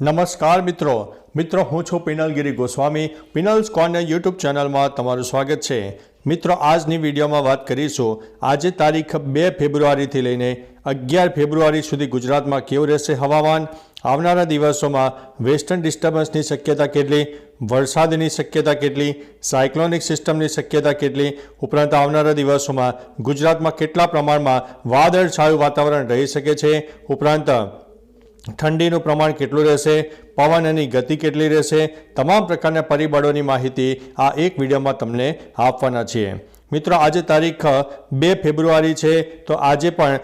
નમસ્કાર મિત્રો. મિત્રો, હું છું પિનલગીરી ગોસ્વામી. પિનલ્સ કોર્નર યુટ્યુબ ચેનલમાં તમારું સ્વાગત છે. મિત્રો, આજની વિડીયોમાં વાત કરીશું. આજે તારીખ બે ફેબ્રુઆરીથી લઈને અગિયાર ફેબ્રુઆરી સુધી ગુજરાતમાં કેવું રહેશે હવામાન? આવનારા દિવસોમાં વેસ્ટર્ન ડિસ્ટર્બન્સની શક્યતા કેટલી? વરસાદની શક્યતા કેટલી? સાયક્લોનિક સિસ્ટમની શક્યતા કેટલી? ઉપરાંત આવનારા દિવસોમાં ગુજરાતમાં કેટલા પ્રમાણમાં વાદળછાયું વાતાવરણ રહી શકે છે? ઉપરાંત ઠંડીનું પ્રમાણ કેટલું રહેશે પવનની ગતિ કેટલી રહેશે, તમામ પ્રકારના પરિબળોની માહિતી આ એક વિડીયોમાં તમને આપવાના છીએ. મિત્રો, આજે તારીખ બે ફેબ્રુઆરી છે, તો આજે પણ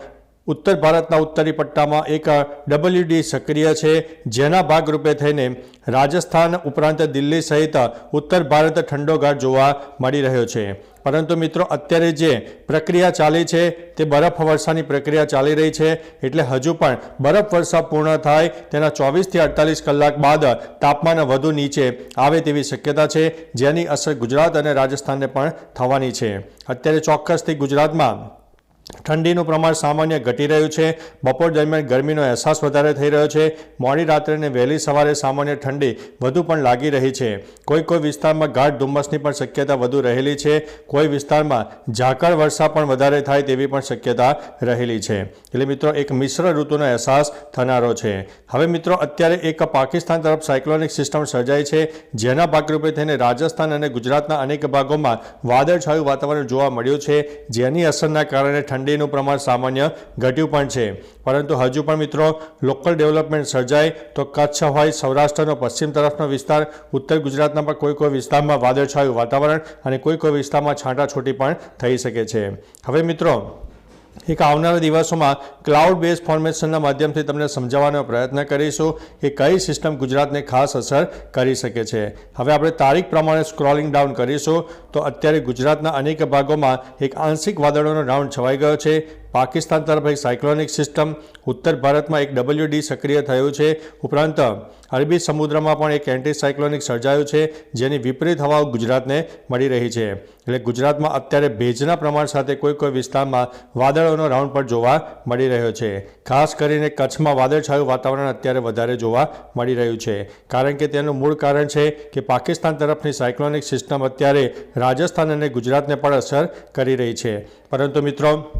ઉત્તર ભારતના ઉત્તરી પટ્ટામાં એક ડબલ્યુડી સક્રિય છે. જેના ભાગરૂપે થઈને રાજસ્થાન ઉપરાંત દિલ્હી સહિત ઉત્તર ભારત ઠંડો ગાઢ જોવા મળી રહ્યો છે. પરંતુ મિત્રો, અત્યારે જે પ્રક્રિયા ચાલી છે, તે બરફ વર્ષાની પ્રક્રિયા ચાલી રહી છે. એટલે હજુ પણ બરફ વર્ષા પૂર્ણ થાય તેના ચોવીસથી અડતાલીસ કલાક બાદ તાપમાન વધુ નીચે આવે તેવી શક્યતા છે. જેની અસર ગુજરાત અને રાજસ્થાનને પણ થવાની છે. અત્યારે ચોક્કસથી ગુજરાતમાં ઠંડીનું પ્રમાણ સામાન્ય ઘટી રહ્યું છે. બપોર દરમિયાન ગરમીનો અહેસાસ વધારે થઈ રહ્યો છે. મોડી રાત્રે અને વહેલી સવારે સામાન્ય ઠંડી વધુ પણ લાગી રહી છે. કોઈ કોઈ વિસ્તારમાં ગાઢ ધુમ્મસની પણ શક્યતા વધુ રહેલી છે. કોઈ વિસ્તારમાં ઝાકળ વર્ષા પણ વધારે થાય તેવી પણ શક્યતા રહેલી છે. એટલે મિત્રો, એક મિશ્ર ઋતુનો અહેસાસ થનારો છે. હવે મિત્રો, અત્યારે એક પાકિસ્તાન તરફ સાયક્લોનિક સિસ્ટમ સર્જાઈ છે, જેના ભાગરૂપે થઈને રાજસ્થાન અને ગુજરાતના અનેક ભાગોમાં વાદળછાયું વાતાવરણ જોવા મળ્યું છે. જેની અસરના કારણે ઠંડીનું પ્રમાણ સામાન્ય ઘટ્યું પણ છે. પરંતુ હજુ પણ મિત્રો લોકલ ડેવલપમેન્ટ સર્જાય તો કચ્છ હોય સૌરાષ્ટ્રનો પશ્ચિમ તરફનો વિસ્તાર, ઉત્તર ગુજરાતના પણ કોઈ કોઈ વિસ્તારમાં વાદળછાયું વાતાવરણ અને કોઈ કોઈ વિસ્તારમાં છાંટાછૂટી પણ થઈ શકે છે. હવે મિત્રો એક આવનારા દિવસોમાં ક્લાઉડ બેઝ ફોર્મેશનના માધ્યમથી તમને સમજાવવાનો પ્રયત્ન કરીશું કે કઈ સિસ્ટમ ગુજરાતને ખાસ અસર કરી શકે છે. હવે આપણે તારીખ પ્રમાણે સ્ક્રોલિંગ ડાઉન કરીશું તો અત્યારે ગુજરાતના અનેક ભાગોમાં એક આંશિક વાદળોનો રાઉન્ડ છવાઈ ગયો છે. પાકિસ્તાન તરફ એક સાયક્લોનિક સિસ્ટમ, ઉત્તર ભારતમાં એક ડબલ્યુડી સક્રિય થયું છે. ઉપરાંત, અરબી સમુદ્રમાં પણ એક એન્ટી સાયક્લોનિક સર્જાયું છે, જેની વિપરીત હવાઓ ગુજરાતને મળી રહી છે. એટલે ગુજરાતમાં અત્યારે ભેજના પ્રમાણ સાથે કોઈ કોઈ વિસ્તારમાં વાદળોનો રાઉન્ડ પણ જોવા મળી રહ્યો છે. ખાસ કરીને કચ્છમાં વાદળછાયું વાતાવરણ અત્યારે વધારે જોવા મળી રહ્યું છે. કારણ કે તેનું મૂળ કારણ છે કે પાકિસ્તાન તરફની સાયક્લોનિક સિસ્ટમ અત્યારે રાજસ્થાન અને ગુજરાતને પણ અસર કરી રહી છે. પરંતુ મિત્રો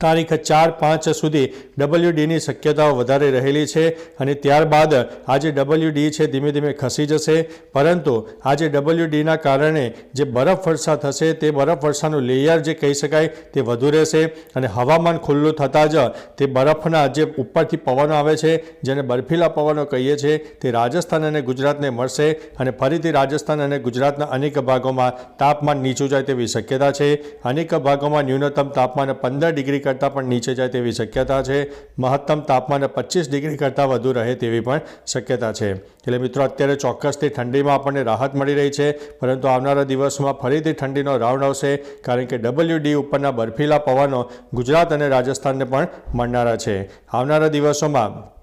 તારીખ ચાર પાંચ સુધી ડબલ્યુડીની શક્યતાઓ વધારે રહેલી છે અને ત્યારબાદ આજે ડબલ્યુડી છે ધીમે ધીમે ખસી જશે. પરંતુ આજે ડબલ્યુડીના કારણે જે બરફ વર્ષા થશે, તે બરફ વર્ષાનું લેયર જે કહી શકાય, તે વધુ રહેશે અને હવામાન ખુલ્લું થતાં જ તે બરફના જે ઉપરથી પવનો આવે છે, જેને બર્ફીલા પવનો કહીએ છીએ તે રાજસ્થાન અને ગુજરાતને મળશે અને ફરીથી રાજસ્થાન અને ગુજરાતના અનેક ભાગોમાં તાપમાન નીચું જાય તેવી શક્યતા છે. અનેક ભાગોમાં ન્યૂનતમ તાપમાન પંદર ડિગ્રી કરતાં પણ નીચે જાય તેવી શક્યતા છે. મહત્તમ તાપમાન પચીસ ડિગ્રી કરતાં વધુ રહે તેવી પણ શક્યતા છે. એટલે મિત્રો, અત્યારે ચોક્કસથી ઠંડીમાં આપણને રાહત મળી રહી છે. પરંતુ આવનારા દિવસમાં ફરીથી ઠંડીનો રાઉન્ડ આવશે, કારણ કે ડબલ્યુડી ઉપરના બર્ફીલા પવનો ગુજરાત અને રાજસ્થાનને પણ મળનારા છે. આવનારા દિવસોમાં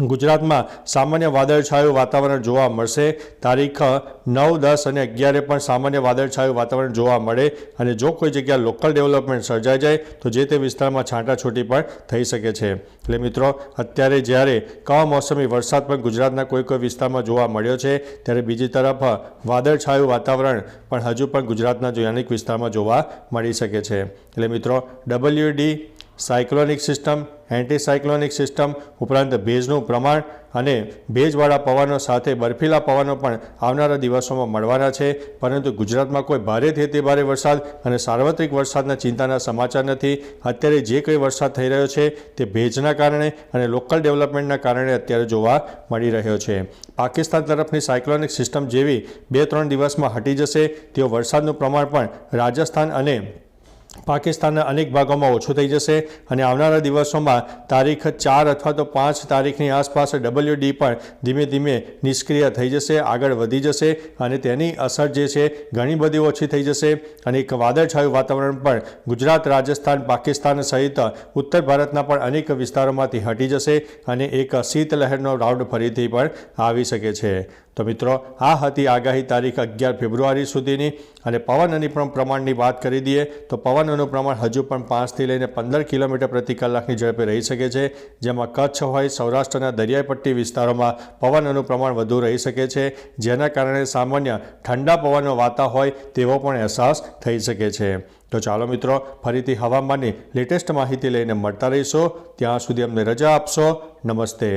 ગુજરાતમાં સામાન્ય વાદળછાયું વાતાવરણ જોવા મળશે. તારીખ, નવ, દસ અને અગિયારે પણ સામાન્ય વાદળછાયું વાતાવરણ જોવા મળે અને જો કોઈ જગ્યા લોકલ ડેવલપમેન્ટ સર્જાઈ જાય, તો જે તે વિસ્તારમાં છાંટાછૂટી પણ થઈ શકે છે. એટલે મિત્રો, અત્યારે જ્યારે કમોસમી વરસાદ પણ ગુજરાતના કોઈ કોઈ વિસ્તારમાં જોવા મળ્યો છે, ત્યારે બીજી તરફ, વાદળછાયું વાતાવરણ પણ હજુ પણ ગુજરાતના અનેક વિસ્તારમાં જોવા મળી શકે છે. એટલે મિત્રો WD cyclonic system anti cyclonic system ઉપરાંત ભેજનું પ્રમાણ અને ભેજવાળા પવનો સાથે બર્ફીલા પવનો પણ આવનારા દિવસોમાં મળવાના છે. પરંતુ ગુજરાતમાં કોઈ ભારેથી અતિ ભારે વરસાદ અને સાર્વત્રિક વરસાદના ચિંતાના સમાચાર નથી. અત્યારે જે કંઈ વરસાદ થઈ રહ્યો છે તે ભેજના કારણે અને લોકલ ડેવલપમેન્ટના કારણે અત્યારે જોવા મળી રહ્યો છે. પાકિસ્તાન તરફની સાયક્લોનિક સિસ્ટમ જેવી બે ત્રણ દિવસમાં હટી જશે. તેઓ વરસાદનું પ્રમાણ પણ રાજસ્થાન અને પાકિસ્તાનના અનેક ભાગોમાં ઓછું થઈ જશે અને આવનારા દિવસોમાં તારીખ ચાર અથવા તો પાંચ તારીખની આસપાસ ડબલ્યુડી પણ ધીમે ધીમે નિષ્ક્રિય થઈ જશે, આગળ વધી જશે અને તેની અસર જે છે ઘણી બધી ઓછી થઈ જશે. અને એક વાદળછાયું વાતાવરણ પણ ગુજરાત, રાજસ્થાન, પાકિસ્તાન સહિત ઉત્તર ભારતના પણ અનેક વિસ્તારોમાંથી હટી જશે અને એક શીતલહેરનો રાઉન્ડ ફરીથી પણ આવી શકે છે. તો મિત્રો, આ હતી આગાહી તારીખ અગિયાર ફેબ્રુઆરી સુધીની અને પવનની પણ પ્રમાણની વાત કરી દઈએ તો પવનનું પ્રમાણ હજુ પણ પાંચથી લઈને પંદર કિલોમીટર પ્રતિ કલાકની ઝડપે રહી શકે છે. જેમાં કચ્છ હોય, સૌરાષ્ટ્રના દરિયાઈ પટ્ટી વિસ્તારોમાં પવનનું પ્રમાણ વધુ રહી શકે છે. જેના કારણે સામાન્ય ઠંડા પવનો વાતા હોય તેવો પણ અહેસાસ થઈ શકે છે. તો ચાલો મિત્રો, ફરીથી હવામાનની લેટેસ્ટ માહિતી લઈને મળતા રહીશો. ત્યાં સુધી અમને રજા આપશો. નમસ્તે.